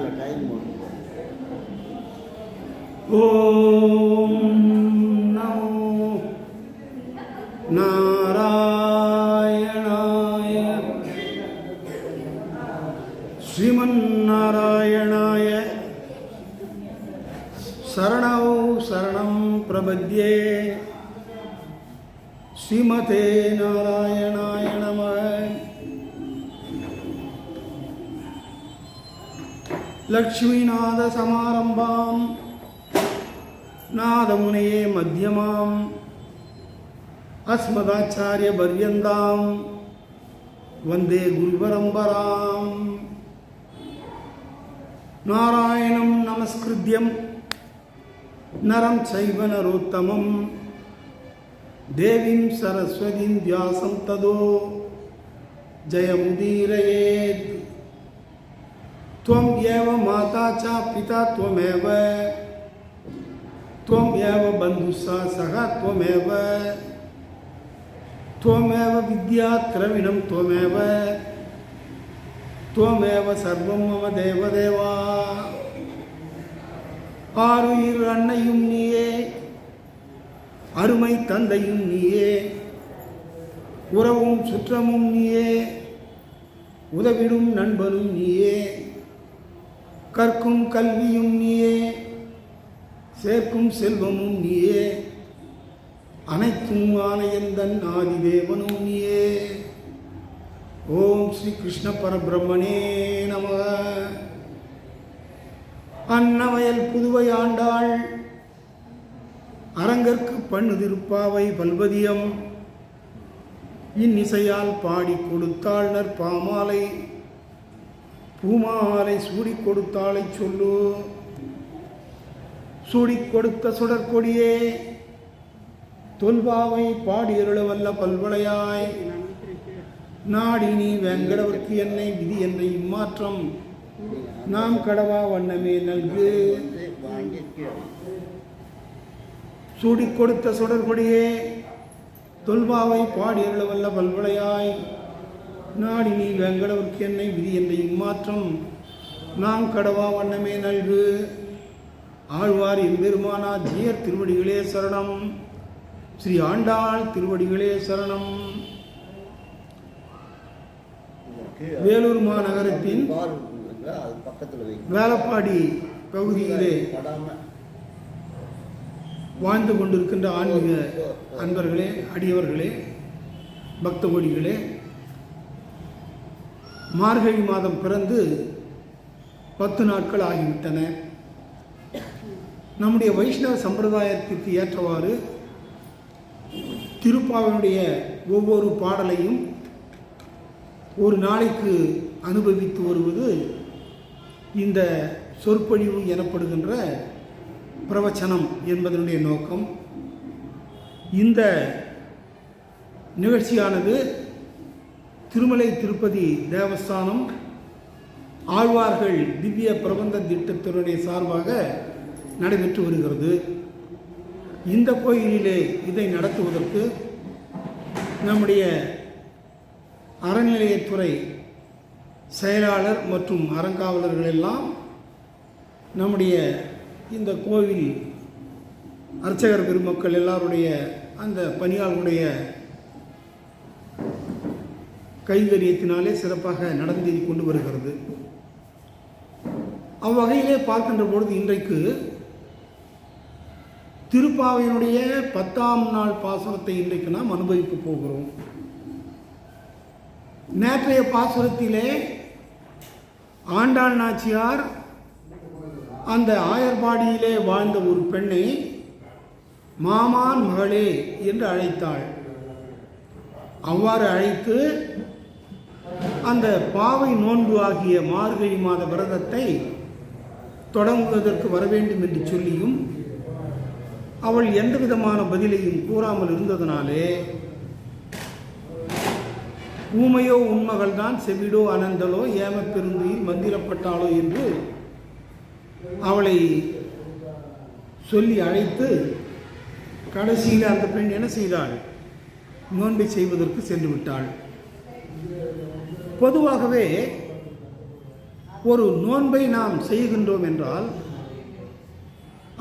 மேலே டைம் போட்டு. ஓம் நமோ நாராயணாய. ஸ்ரீமன் நாராயணாய சரணௌ சரணம் பிரபத்யே. ஸ்ரீமதே நாராயண லக்ஷ்மிநாதசமாரம்பாம் நாதமுனையே மத்தியமாம் அஸ்மதாச்சாரிய பர்யந்தாம் வந்தே குருபரம்பராம் நாராயணம் நமஸ்கிருத்தியம் நரம் சைவ நரோத்தமம் தேவிம் சரஸ்வதிம் வியாசம் ததோ ஜெயமுதீரயேத் त्वम् एव माता च पिता त्वमेव त्वम् एव बन्धुः सह त्वमेव त्वमेव विद्या द्रविणं त्वमेव त्वमेव सर्वं मम தேவதேவா ஆறுயிர் அன்னையும் நீயே அருமை தந்தையும் நீயே உறவும் சுற்றமும் நீயே உதவிடும் நண்பனும் நீயே கற்கும் கல்வியும் நீயே சேர்க்கும் செல்வமும் நீயே அனைத்தும் ஆணையந்தன் ஆதிதேவனும் நீயே. ஓம் ஸ்ரீ கிருஷ்ண பரபிரம்மனே நம அன்னவயல் புதுவை ஆண்டாள் அரங்கற்கு பண்ணு திருப்பாவை பல்வதியம் இன்னிசையால் பாடி கொடுத்தாள் நற்பாமாலை. பூமாலை சூடி கொடுத்தாளை சொல்லு. சூடி கொடுத்த சுடற்கொடியே தொல்பாவை பாடியருள வல்ல பல்வளையாய். நாடி நீ வெங்கடவர்க்கு என்னை விதி என்னை இம்மாற்றம். நாம் கடவா வண்ணமே நல்கு. சூடி கொடுத்த சுடற்கொடியே தொல்பாவை பாடியருள வல்ல பல்வளையாய். நாடி நீ வெங்கடவர்க்கு என்னை விதி என்னை இம்மாற்றம். நாம் கடவா வண்ணமே நல்கு. ஆழ்வார் எம்பெருமானா ஜீயர் திருவடிகளே சரணம். ஸ்ரீ ஆண்டாள் திருவடிகளே சரணம். வேலூர் மாநகரத்தின் வேலப்பாடி பகுதியிலே வாழ்ந்து கொண்டிருக்கின்ற ஆன்மீக அன்பர்களே அடியவர்களே பக்த கோடிகளே மார்கழி மாதம் பிறந்து பத்து நாட்கள் ஆகிவிட்டன. நம்முடைய வைஷ்ணவ சம்பிரதாயத்திற்கு ஏற்றவாறு திருப்பாவினுடைய ஒவ்வொரு பாடலையும் ஒரு நாளைக்கு அனுபவித்து வருவது இந்த சொற்பொழிவு எனப்படுகின்ற பிரவச்சனம் என்பதனுடைய நோக்கம். இந்த நிகழ்ச்சியானது திருமலை திருப்பதி தேவஸ்தானம் ஆழ்வார்கள் திவ்ய பிரபந்த திட்டத்தினுடைய சார்பாக நடைபெற்று வருகிறது. இந்த கோயிலிலே இதை நடத்துவதற்கு நம்முடைய அறநிலையத்துறை செயலாளர் மற்றும் அறங்காவலர்கள் எல்லாம் நம்முடைய இந்த கோவில் அர்ச்சகர் பெருமக்கள் எல்லாருடைய அந்த பணியாளருடைய கைங்கரியத்தினாலே சிறப்பாக நடந்து கொண்டு வருகிறது. அவ்வகையிலே பார்க்கின்ற பொழுது இன்றைக்கு திருப்பாவையினுடைய பத்தாம் நாள் பாசுரத்தை இன்றைக்கு நாம் அனுபவிக்க போகிறோம். நேற்றைய பாசுரத்திலே ஆண்டாள் நாச்சியார் அந்த ஆயர்பாடியிலே வாழ்ந்த ஒரு பெண்ணை மாமான் மகளே என்று அழைத்தாள். அவ்வாறு அழைத்து அந்த பாவை நோன்பு ஆகிய மார்கழி மாத விரதத்தை தொடங்குவதற்கு வர வேண்டும் என்று சொல்லியும் அவள் எந்த விதமான பதிலையும் கூறாமல் இருந்ததனாலே ஊமையோ உண்மகள்தான் செவிடோ அனந்தலோ ஏமப்பெருந்துயில் மந்திரப்பட்டாளோ என்று அவளை சொல்லி அழைத்து கடைசியில் அந்த பெண் என்ன செய்தாள்? நோன்பை செய்வதற்கு சென்று விட்டாள். பொதுவாகவே ஒரு நோன்பை நாம் செய்கின்றோம் என்றால்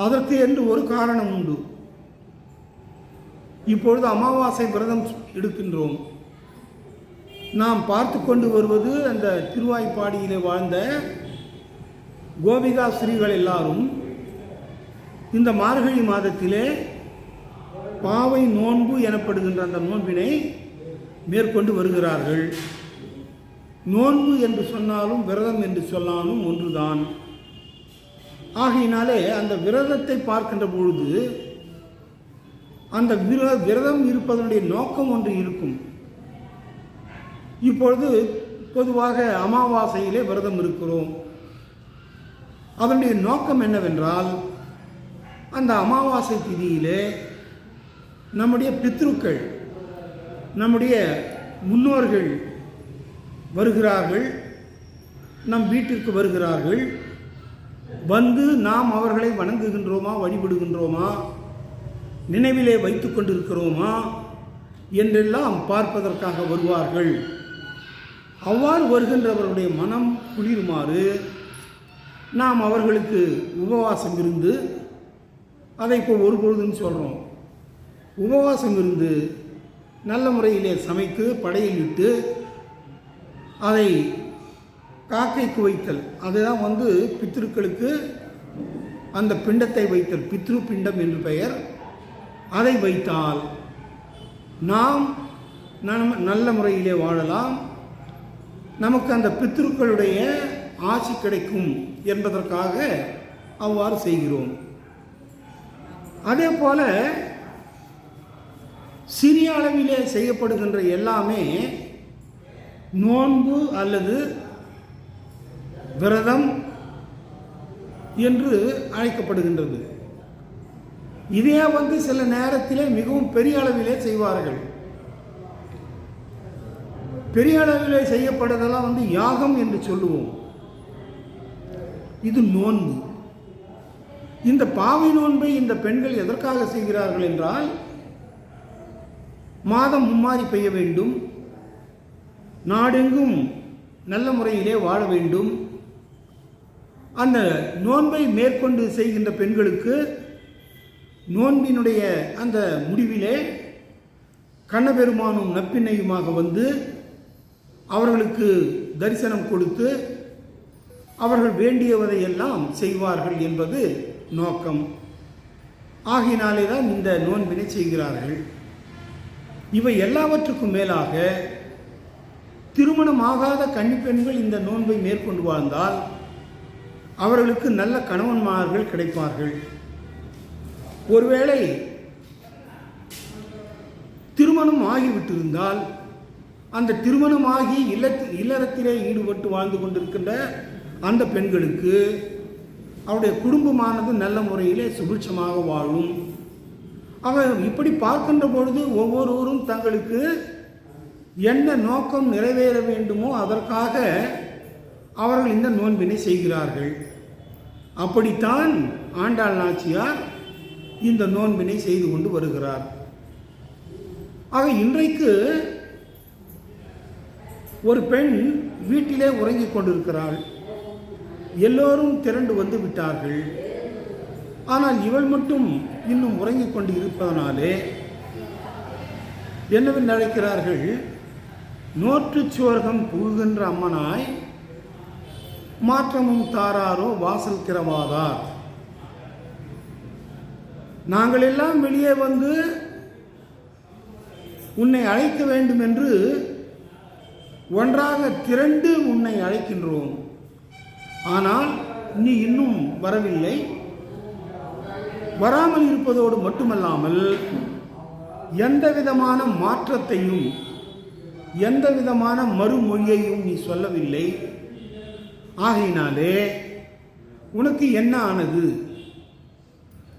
அதற்கு என்று ஒரு காரணம் உண்டு. இப்பொழுது அமாவாசை விரதம் எடுக்கின்றோம். நாம் பார்த்து கொண்டு வருவது அந்த திருவாய்ப்பாடியிலே வாழ்ந்த கோபிகா ஸ்ரீகள் எல்லாரும் இந்த மார்கழி மாதத்திலே பாவை நோன்பு எனப்படுகின்ற அந்த நோன்பினை மேற்கொண்டு வருகிறார்கள். நோன்பு என்று சொன்னாலும் விரதம் என்று சொன்னாலும் ஒன்றுதான். ஆகையினாலே அந்த விரதத்தை பார்க்கின்ற பொழுது அந்த விர விரதம் இருப்பதனுடைய நோக்கம் ஒன்று இருக்கும். இப்பொழுது பொதுவாக அமாவாசையிலே விரதம் இருக்கிறோம். அதனுடைய நோக்கம் என்னவென்றால் அந்த அமாவாசை திதியிலே நம்முடைய பித்ருக்கள் நம்முடைய முன்னோர்கள் வருகிறார்கள் நம் வீட்டிற்கு வருகிறார்கள். வந்து நாம் அவர்களை வணங்குகின்றோமா வழிபடுகின்றோமா நினைவிலே வைத்து கொண்டிருக்கிறோமா என்றெல்லாம் பார்ப்பதற்காக வருவார்கள். அவ்வாறு வருகின்றவர்களுடைய மனம் குளிருமாறு நாம் அவர்களுக்கு உபவாசம் இருந்து அதை இப்போ ஒரு பொழுதுன்னு சொல்கிறோம் உபவாசம் இருந்து நல்ல முறையிலே சமைத்து படையில் இட்டு அதை காக்கைக்கு வைத்தல். அதுதான் வந்து பித்ருக்களுக்கு அந்த பிண்டத்தை வைத்தல். பித்ரு பிண்டம் என்று பெயர். அதை வைத்தால் நாம் நம் நல்ல முறையிலே வாழலாம். நமக்கு அந்த பித்ருக்களுடைய ஆசி கிடைக்கும் என்பதற்காக அவ்வாறு செய்கிறோம். அதே போல சிறிய அளவிலே செய்யப்படுகின்ற எல்லாமே நோன்பு அல்லது விரதம் என்று அழைக்கப்படுகின்றது. இதே வந்து சில நேரத்திலே மிகவும் பெரிய அளவிலே செய்வார்கள். பெரிய அளவிலே செய்யப்படுறதெல்லாம் வந்து யாகம் என்று சொல்லுவோம். இது நோன்பு. இந்த பாவை நோன்பை இந்த பெண்கள் எதற்காக செய்கிறார்கள் என்றால் மாதம் மும்மாறி பெய்ய வேண்டும். நாடெங்கும் நல்ல முறையிலே வாழ வேண்டும். அந்த நோன்பை மேற்கொண்டு செய்கின்ற பெண்களுக்கு நோன்பினுடைய அந்த முடிவிலே கண்ணபெருமானும் நப்பின்னையுமாக வந்து அவர்களுக்கு தரிசனம் கொடுத்து அவர்கள் வேண்டியவதை எல்லாம் செய்வார்கள் என்பது நோக்கம். ஆகையினாலே தான் இந்த நோன்பினை செய்கிறார்கள். இவை எல்லாவற்றுக்கும் மேலாக திருமணமாகாத கன்னிப்பெண்கள் இந்த நோன்பை மேற்கொண்டு வாழ்ந்தால் அவர்களுக்கு நல்ல கணவன்மார்கள் கிடைப்பார்கள். ஒருவேளை திருமணம் ஆகிவிட்டிருந்தால் அந்த திருமணமாகி இல்லத்து இல்லறத்திலே ஈடுபட்டு வாழ்ந்து கொண்டிருக்கின்ற அந்த பெண்களுக்கு அவருடைய குடும்பமானது நல்ல முறையிலே சுபிட்சமாக வாழும். அவர் இப்படி பார்க்கின்ற பொழுது ஒவ்வொருவரும் தங்களுக்கு என்ன நோக்கம் நிறைவேற வேண்டுமோ அதற்காக அவர்கள் இந்த நோன்பினை செய்கிறார்கள். அப்படித்தான் ஆண்டாள் நாச்சியார் இந்த நோன்பினை செய்து கொண்டு வருகிறார். ஆக இன்றைக்கு ஒரு பெண் வீட்டிலே உறங்கிக் கொண்டிருக்கிறாள். எல்லோரும் திரண்டு வந்து விட்டார்கள். ஆனால் இவள் மட்டும் இன்னும் உறங்கிக் கொண்டு இருப்பதனாலே என்னவென்று அழைக்கிறார்கள்? நோற்றுச் சுவர்க்கம் புகுகின்ற அம்மனாய் மாற்றமும் தாராரோ வாசல் கிரவாதார் நாங்கள் எல்லாம் வெளியே வந்து உன்னை அழைக்க வேண்டும் என்று ஒன்றாக திரண்டு உன்னை அழைக்கின்றோம். ஆனால் நீ இன்னும் வரவில்லை. வராமல் இருப்பதோடு மட்டுமல்லாமல் எந்த விதமான மாற்றத்தையும் எந்த விதமான மறுமொழியையும் நீ சொல்லவில்லை. ஆகையினாலே உனக்கு என்ன ஆனது?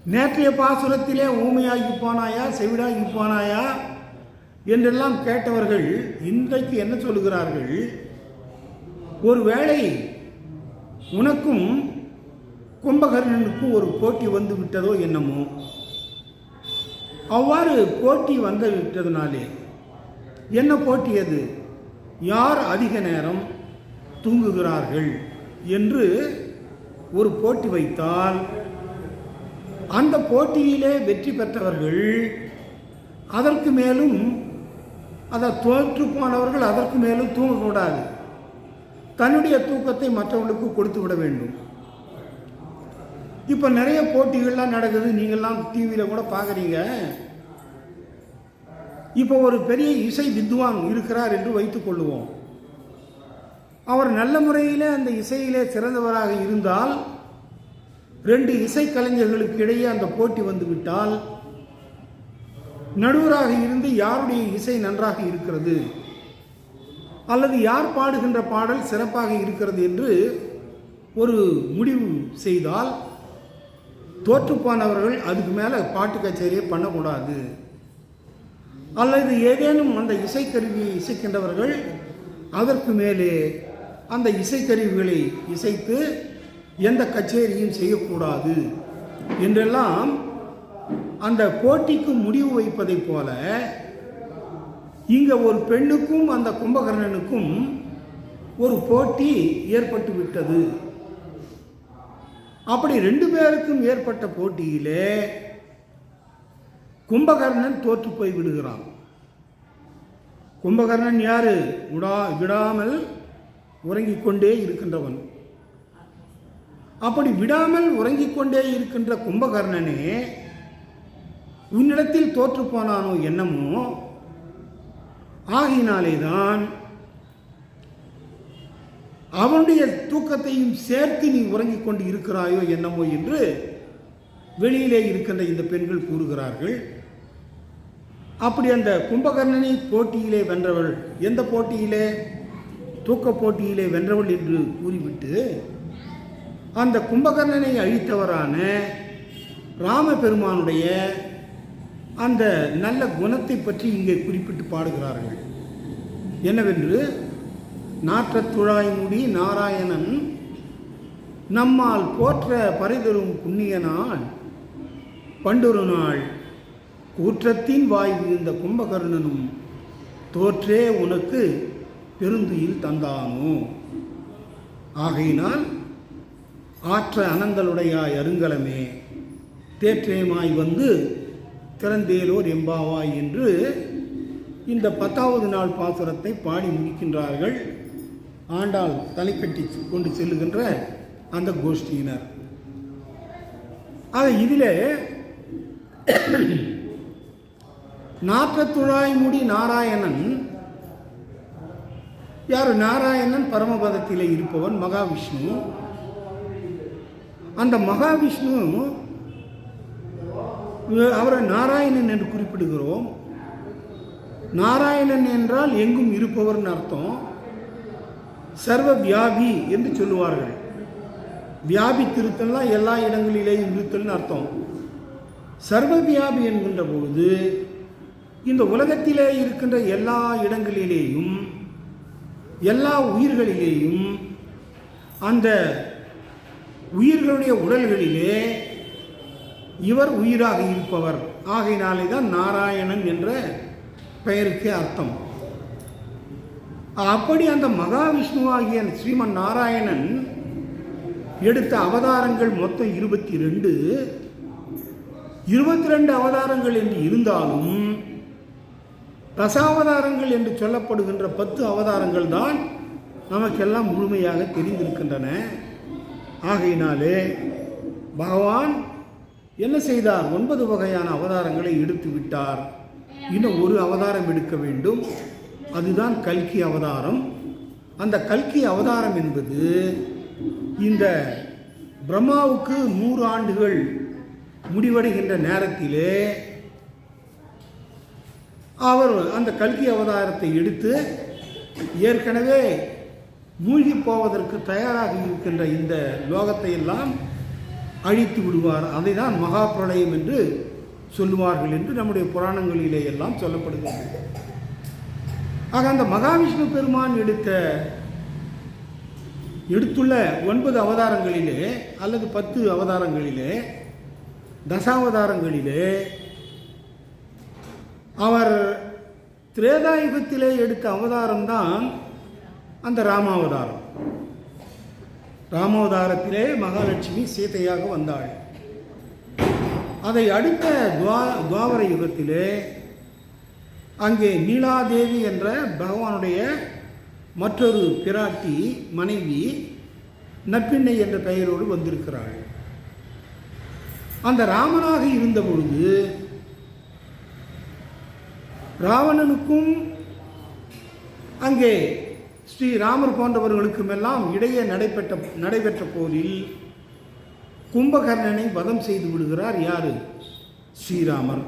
நேற்றைய பாசுரத்திலே ஊமையாகி போனாயா செவிடாகி போனாயா என்றெல்லாம் கேட்டவர்கள் இன்றைக்கு என்ன சொல்லுகிறார்கள்? ஒருவேளை உனக்கும் கும்பகர்ணனுக்கும் ஒரு போட்டி வந்து விட்டதோ என்னமோ? அவ்வாறு போட்டி வந்து விட்டதுனாலே என்ன போட்டி அது? யார் அதிக நேரம் தூங்குகிறார்கள் என்று ஒரு போட்டி வைத்தால் அந்த போட்டியிலே வெற்றி பெற்றவர்கள் அதற்கு மேலும் அதை தோற்று போனவர்கள் அதற்கு மேலும் தூங்கக்கூடாது. தன்னுடைய தூக்கத்தை மற்றவர்களுக்கு கொடுத்து விட வேண்டும். இப்போ நிறைய போட்டிகள்லாம் நடக்குது. நீங்கள்லாம் டிவியில் கூட பார்க்குறீங்க இப்போ ஒரு பெரிய இசை வித்வான் இருக்கிறார் என்று வைத்துக் கொள்ளுவோம். அவர் நல்ல முறையிலே அந்த இசையிலே சிறந்தவராக இருந்தால் ரெண்டு இசைக்கலைஞர்களுக்கு இடையே அந்த போட்டி வந்துவிட்டால் நடுவராக இருந்து யாருடைய இசை நன்றாக இருக்கிறது? அல்லது யார் பாடுகின்ற பாடல் சிறப்பாக இருக்கிறது என்று ஒரு முடிவு செய்தால் தோற்றுப்பானவர்கள் அதுக்கு மேலே பாட்டு கச்சேரியை பண்ணக்கூடாது. அல்லது ஏதேனும் அந்த இசைக்கருவியை இசைக்கின்றவர்கள் அதற்கு மேலே அந்த இசைக்கருவிகளை இசைத்து எந்த கச்சேரியும் செய்யக்கூடாது என்றெல்லாம் அந்த போட்டிக்கு முடிவு வைப்பதைப் போல இங்கே ஒரு பெண்ணுக்கும் அந்த கும்பகர்ணனுக்கும் ஒரு போட்டி ஏற்பட்டு விட்டது. அப்படி ரெண்டு பேருக்கும் ஏற்பட்ட போட்டியிலே கும்பகர்ணன் தோற்று போய் விடுகிறான். கும்பகர்ணன் யாரு? விடா விடாமல் உறங்கிக் கொண்டே இருக்கின்றவன். அப்படி விடாமல் உறங்கிக் கொண்டே இருக்கின்ற கும்பகர்ணனே உன்னிடத்தில் தோற்று போனானோ என்னமோ ஆகினாலேதான் அவனுடைய தூக்கத்தையும் சேர்த்து நீ உறங்கிக் கொண்டு இருக்கிறாயோ என்னமோ என்று வெளியிலே இருக்கின்ற இந்த பெண்கள் கூறுகிறார்கள். அப்படி அந்த கும்பகர்ணனை போட்டியிலே வென்றவள் எந்த போட்டியிலே? தூக்க போட்டியிலே வென்றவள் என்று கூறிவிட்டு அந்த கும்பகர்ணனை அழித்தவரான ராமபெருமானுடைய அந்த நல்ல குணத்தை பற்றி இங்கே குறிப்பிட்டு பாடுகிறார்கள். என்னவென்று? நாற்றத்துழாய் முடி நாராயணன் நம்மால் போற்ற பரிதரும் புண்ணியனால் பண்டொரு நாள் ஊற்றத்தின் வாய் விழுந்த கும்பகர்ணனும் தோற்றே உனக்கு பெருந்துயில் தந்தானோ? ஆகையினால் ஆற்ற அனந்தலுடையாய் அருங்கலமே தேற்றேமாய் வந்து திறந்தேலோர் எம்பாவாய் என்று இந்த பத்தாவது நாள் பாசுரத்தை பாடி முடிக்கின்றார்கள். ஆண்டாள் தலைக்கட்டி கொண்டு செல்லுகின்ற அந்த கோஷ்டியினர். ஆக இதில் நாற்றத்துழாய்முடி நாராயணன். யார்? நாராயணன் பரமபதத்தில் இருப்பவன் மகாவிஷ்ணு. அந்த மகாவிஷ்ணு அவரை நாராயணன் என்று குறிப்பிடுகிறோம். நாராயணன் என்றால் எங்கும் இருப்பவர்னு அர்த்தம். சர்வ வியாபி என்று சொல்லுவார்கள். வியாபி திருத்தல்னா எல்லா இடங்களிலேயும் இருத்தல்னு அர்த்தம். சர்வ வியாபி என்கின்ற பொழுது இந்த உலகத்திலே இருக்கின்ற எல்லா இடங்களிலேயும் எல்லா உயிர்களிலேயும் அந்த உயிர்களுடைய உடல்களிலே இவர் உயிராக இருப்பவர். ஆகையினாலே தான் நாராயணன் என்ற பெயருக்கு அர்த்தம். அப்படி அந்த மகாவிஷ்ணுவாகிய ஸ்ரீமன் நாராயணன் எடுத்த அவதாரங்கள் மொத்தம் இருபத்தி ரெண்டு. இருபத்தி ரெண்டு அவதாரங்கள் என்று இருந்தாலும் தசாவதாரங்கள் என்று சொல்லப்படுகின்ற பத்து அவதாரங்கள் தான் நமக்கெல்லாம் முழுமையாக தெரிந்திருக்கின்றன. ஆகையினாலே பகவான் என்ன செய்தார்? ஒன்பது வகையான அவதாரங்களை எடுத்து விட்டார். இன்னும் ஒரு அவதாரம் எடுக்க வேண்டும். அதுதான் கல்கி அவதாரம். அந்த கல்கி அவதாரம் என்பது இந்த பிரம்மாவுக்கு நூறு ஆண்டுகள் முடிவடைகின்ற நேரத்திலே அவர் அந்த கல்கி அவதாரத்தை எடுத்து ஏற்கனவே மூழ்கி போவதற்கு தயாராக இருக்கின்ற இந்த லோகத்தை எல்லாம் அழித்து விடுவார். அதை தான் மகா பிரளயம் என்று சொல்லுவார்கள் என்று நம்முடைய புராணங்களிலே எல்லாம் சொல்லப்படுகிறது. ஆக அந்த மகாவிஷ்ணு பெருமான் எடுத்த எடுத்துள்ள ஒன்பது அவதாரங்களிலே அல்லது பத்து அவதாரங்களிலே தசாவதாரங்களிலே அவர் திரேதாயுகத்திலே எடுத்த அவதாரம் தான் அந்த ராமாவதாரம். ராமாவதாரத்திலே மகாலட்சுமி சீதையாக வந்தாள். அதை அடுத்த துவா துவாவர யுகத்திலே அங்கே நீலாதேவி என்ற பகவானுடைய மற்றொரு பிராட்டி மனைவி நற்பிண்ணை என்ற பெயரோடு வந்திருக்கிறாள். அந்த ராமனாக இருந்த பொழுது ராவணனுக்கும் அங்கே ஸ்ரீராமர் போன்றவர்களுக்கும் எல்லாம் இடையே நடைபெற்ற நடைபெற்ற போரில் கும்பகர்ணனை வதம் செய்து விடுகிறார் யாரு? ஸ்ரீராமர்.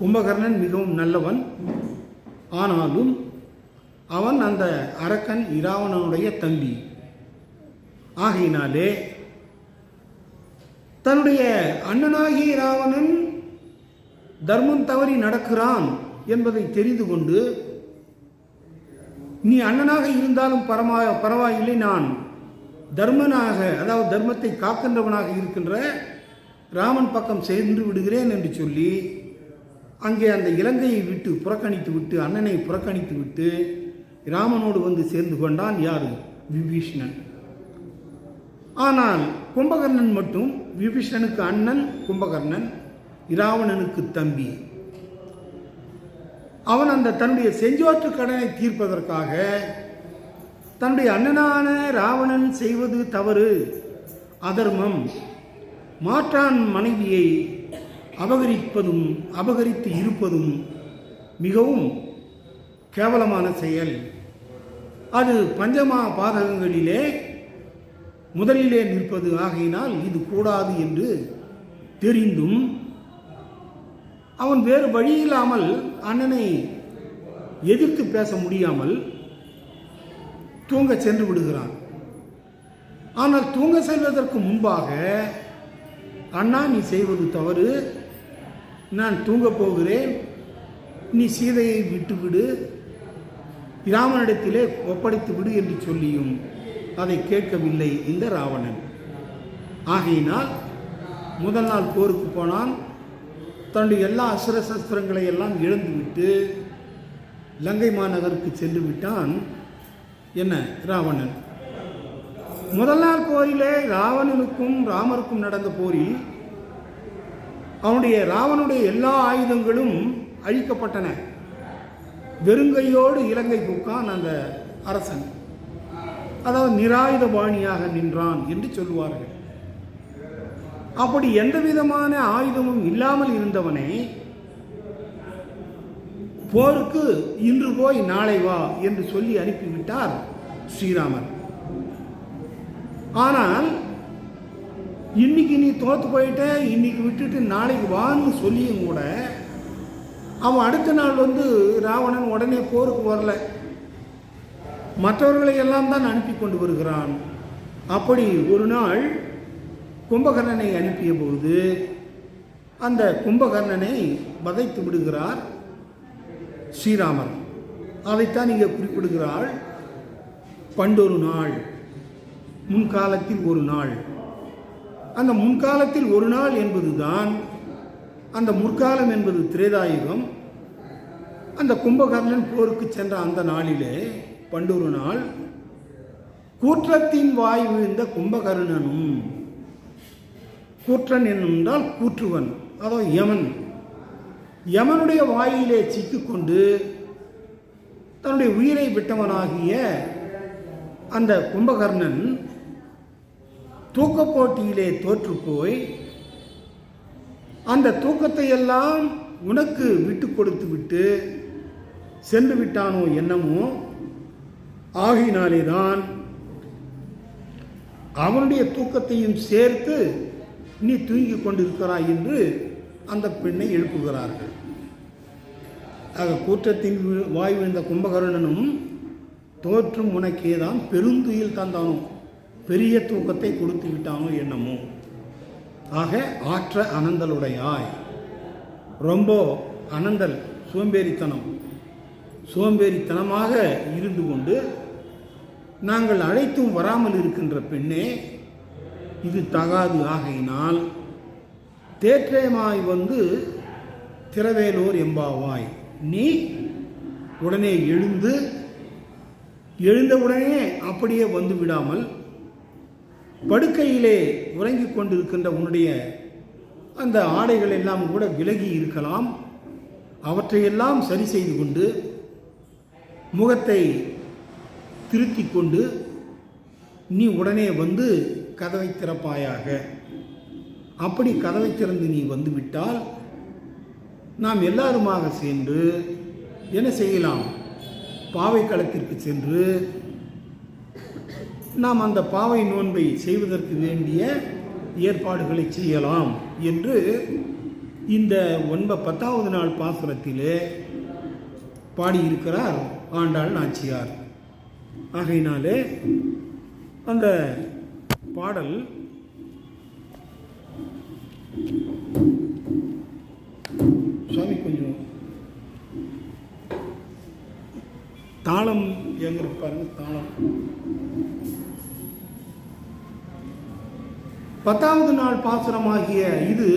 கும்பகர்ணன் மிகவும் நல்லவன். ஆனாலும் அவன் அந்த அரக்கன் இராவணனுடைய தம்பி. ஆகையினாலே தன்னுடைய அண்ணனாகிய இராவணன் தர்மம் தவறி நடக்கிறான் என்பதை தெரிந்து கொண்டு நீ அண்ணனாக இருந்தாலும் பரமா பரவாயில்லை நான் தர்மனாக அதாவது தர்மத்தை காக்கின்றவனாக இருக்கின்ற ராமன் பக்கம் சென்று விடுகிறேன் என்று சொல்லி அங்கே அந்த இலங்கையை விட்டு புறக்கணித்து விட்டு அண்ணனை புறக்கணித்து விட்டு ராமனோடு வந்து சேர்ந்து கொண்டான் யார்? விபீஷ்ணன். ஆனால் கும்பகர்ணன் மட்டும் விபீஷ்ணனுக்கு அண்ணன் கும்பகர்ணன் இராவணனுக்கு தம்பி. அவன் அந்த தன்னுடைய செஞ்சோற்று கடனை தீர்ப்பதற்காக தன்னுடைய அண்ணனான ராவணன் செய்வது தவறு. அதர்மம். மாற்றான் மனைவியை அபகரிப்பதும் அபகரித்து இருப்பதும் மிகவும் கேவலமான செயல். அது பஞ்சமா பாதகங்களிலே முதலிலே நிற்பது. ஆகையினால் இது கூடாது என்று தெரிந்தும் அவன் வேறு வழி இல்லாமல் அண்ணனை எதிர்த்து பேச முடியாமல் தூங்க சென்று விடுகிறான். ஆனால் தூங்க செல்வதற்கு முன்பாக அண்ணா நீ செய்வது தவறு. நான் தூங்கப் போகிறேன். நீ சீதையை விட்டுவிடு. ராமனிடத்திலே ஒப்படைத்து விடு என்று சொல்லியும் அதை கேட்கவில்லை இந்த ராவணன். ஆகையினால் முதல் நாள் போருக்கு போனான். தன்னுடைய எல்லா அசுர சஸ்திரங்களை எல்லாம் இழந்துவிட்டு லங்கை மாநகருக்கு சென்று விட்டான் என்ன ராவணன். முதல் நாள் போரிலே ராவணனுக்கும் ராமருக்கும் நடந்த போரில் அவனுடைய ராவனுடைய எல்லா ஆயுதங்களும் அழிக்கப்பட்டன. வெறுங்கையோடு இலங்கை புக்கான் அந்த அரசன். அதாவது நிராயுத பாணியாக நின்றான் என்று சொல்லுவார்கள். அப்படி எந்த விதமான ஆயுதமும் இல்லாமல் இருந்தவனை போருக்கு இன்று போய் நாளை வா என்று சொல்லி அனுப்பிவிட்டார் ஸ்ரீராமர். ஆனால் இன்னைக்கு நீ தோத்து போயிட்ட இன்னைக்கு விட்டுட்டு நாளைக்கு வான்னு சொல்லியும் கூட அவன் அடுத்த நாள் வந்து ராவணன் உடனே போருக்கு வரல. மற்றவர்களை எல்லாம் தான் அனுப்பி கொண்டு வருகிறான். அப்படி ஒரு நாள் கும்பகர்ணனை அனுப்பிய போது அந்த கும்பகர்ணனை வதைத்து விடுகிறார் ஸ்ரீராமர். அதைத்தான் இங்கே குறிப்பிடுகிறாள். பண்டொரு நாள் முன்காலத்தில் ஒரு நாள். அந்த முன்காலத்தில் ஒரு நாள் என்பதுதான் அந்த முற்காலம் என்பது திரேதாயுகம். அந்த கும்பகர்ணன் போருக்கு சென்ற அந்த நாளிலே பண்டொரு நாள் கூற்றத்தின் வாய் விழுந்த கும்பகர்ணனும் கூற்றன் என்றால் கூற்றுவன். அதோ யமன். யமனுடைய வாயிலே சிக்கிக்கொண்டு தன்னுடைய உயிரை விட்டவனாகிய அந்த கும்பகர்ணன் தூக்கப் போட்டியிலே தோற்று போய் அந்த தூக்கத்தை எல்லாம் உனக்கு விட்டு கொடுத்து விட்டு சென்று விட்டானோ என்னமோ ஆகினாலே தான் அவனுடைய தூக்கத்தையும் சேர்த்து நீ தூங்கிக் கொண்டிருக்கிறாய் என்று அந்த பெண்ணை எழுப்புகிறார்கள். ஆக கூற்றத்தின் வாய் விழுந்த கும்பகர்ணனும் தோற்றும் உனக்கேதான் பெருந்துயில் தந்தானோ பெரிய தூக்கத்தை கொடுத்து விட்டானோ என்னமோ. ஆக ஆற்ற அனந்தலுடையாய். ரொம்ப அனந்தல் சோம்பேறித்தனம். சோம்பேறித்தனமாக இருந்து கொண்டு நாங்கள் அழைத்தும் வராமல் இருக்கின்ற பெண்ணே இது தகாது ஆகையினால் தேற்றேமாய் வந்து திரவேலோர் எம்பாவாய். நீ உடனே எழுந்து எழுந்தவுடனே அப்படியே வந்து விடாமல் படுக்கையிலே உறங்கிக் கொண்டிருக்கின்ற உன்னுடைய அந்த ஆடைகள் எல்லாம் கூட விலகி இருக்கலாம். அவற்றையெல்லாம் சரி செய்து கொண்டு முகத்தை திருத்திக் கொண்டு நீ உடனே வந்து கதவை திறப்பாயாக. அப்படி கதவை திறந்து நீ வந்துவிட்டால் நாம் எல்லாருமாக சென்று என்ன செய்யலாம்? பாவை களத்திற்கு சென்று நாம் அந்த பாவை நோன்பை செய்வதற்கு வேண்டிய ஏற்பாடுகளை செய்யலாம் என்று இந்த ஒன்ப பத்தாவது நாள் பாசுரத்திலே பாடியிருக்கிறார் ஆண்டாள் நாச்சியார். ஆகையினாலே அந்த பாடல் சுவாமி கொஞ்சம் தாளம் எங்க பாருங்க தாளம். பத்தாவது நாள் பாசுரமாகிய இது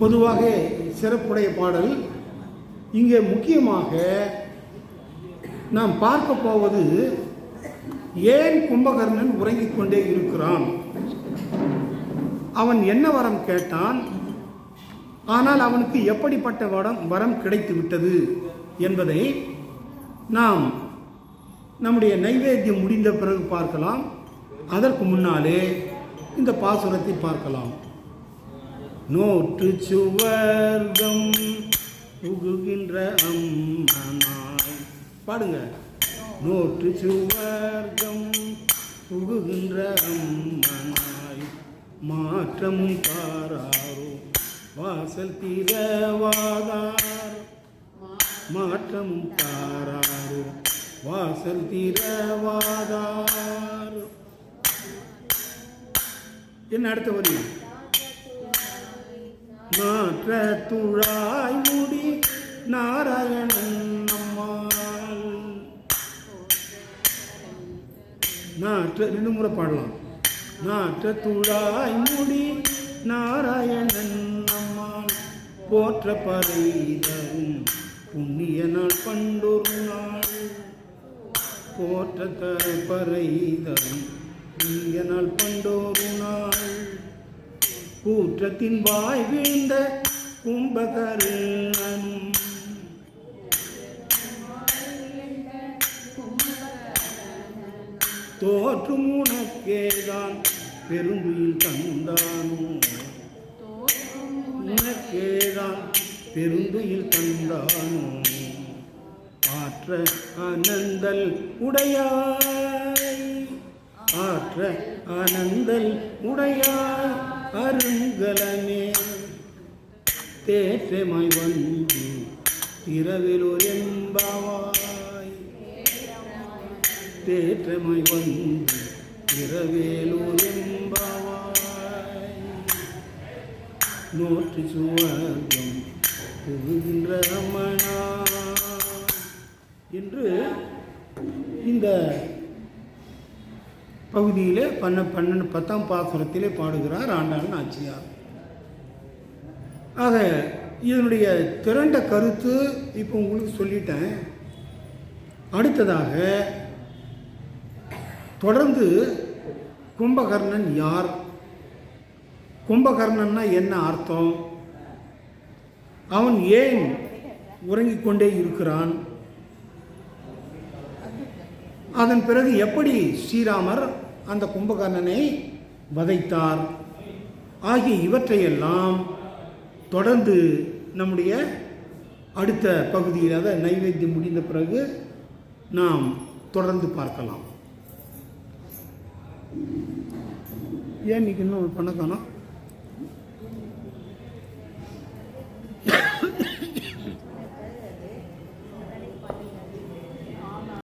பொதுவாக சிறப்புடைய பாடல். இங்கே முக்கியமாக நாம் பார்க்க போவது ஏன் கும்பகர்ணன் உறங்கிக் கொண்டே இருக்கிறான்? அவன் என்ன வரம் கேட்டான்? ஆனால் அவனுக்கு எப்படிப்பட்ட வரம் வரம் கிடைத்து விட்டது என்பதை நாம் நம்முடைய நைவேத்தியம் முடிந்த பிறகு பார்க்கலாம். அதற்கு முன்னாலே இந்த பாசுரத்தை பார்க்கலாம். நோற்று சுவர்க்கம் புகுகின்ற அம்மனாய். பாடுங்க. நோற்று சுவர்க்கம் புகுகின்ற அம்மனாய் மாற்றமும் தாராரோ வாசல் திரவாதார் மாற்றமும் தாராரோ வாசல் திரவாதார் என்ன அடுத்த வரி மாற்ற துழாய் முடி நாராயணன் நாற்ற ரெண்டு முறை பாடலாம். நாற்ற துழாய் முடி நாராயணன் நம்மால் போற்ற பறைதரும் புண்ணிய நாள் பண்டொரு நாள். போற்ற பறைதரும் புண்ணிய நாள் பண்டொரு நாள். கூற்றத்தின் வாய் வீழ்ந்த கும்பகர்ணனும் தோற்றும் உனக்கேதான் பெருந்துயில் தந்தானோ? உனக்கேதான் பெருந்துயில் தந்தானோ? ஆற்ற அனந்தல் உடையாய் ஆற்ற அனந்தல் உடையாய் அருங்கலமே. தேற்றமாய் வந்து இரவிலோர் என்பாவாய் தேற்றமை வந்து இரவேலூர் என்பவாய். நோற்று சுவர்க்கம் புகுகின்ற ரமணா. என்று இந்த பகுதியிலே பண்ண பன்னெண்டு பத்தாம் பாசுரத்திலே பாடுகிறார் ஆண்டாள் நாச்சியார் ஆக இதனுடைய திரண்ட கருத்து இப்போ உங்களுக்கு சொல்லிட்டேன். அடுத்ததாக தொடர்ந்து கும்பகர்ணன் யார்? கும்பகர்ணன்னா என்ன அர்த்தம்? அவன் ஏன் உறங்கிக் கொண்டே இருக்கிறான்? அதன் பிறகு எப்படி ஸ்ரீராமர் அந்த கும்பகர்ணனை வதைத்தார்? ஆகிய இவற்றையெல்லாம் தொடர்ந்து நம்முடைய அடுத்த பகுதியில் அதை நைவேத்தியம் முடிந்த பிறகு நாம் தொடர்ந்து பார்க்கலாம். ஏன் இன்னைக்கு இன்னும் பண்ண காணும்?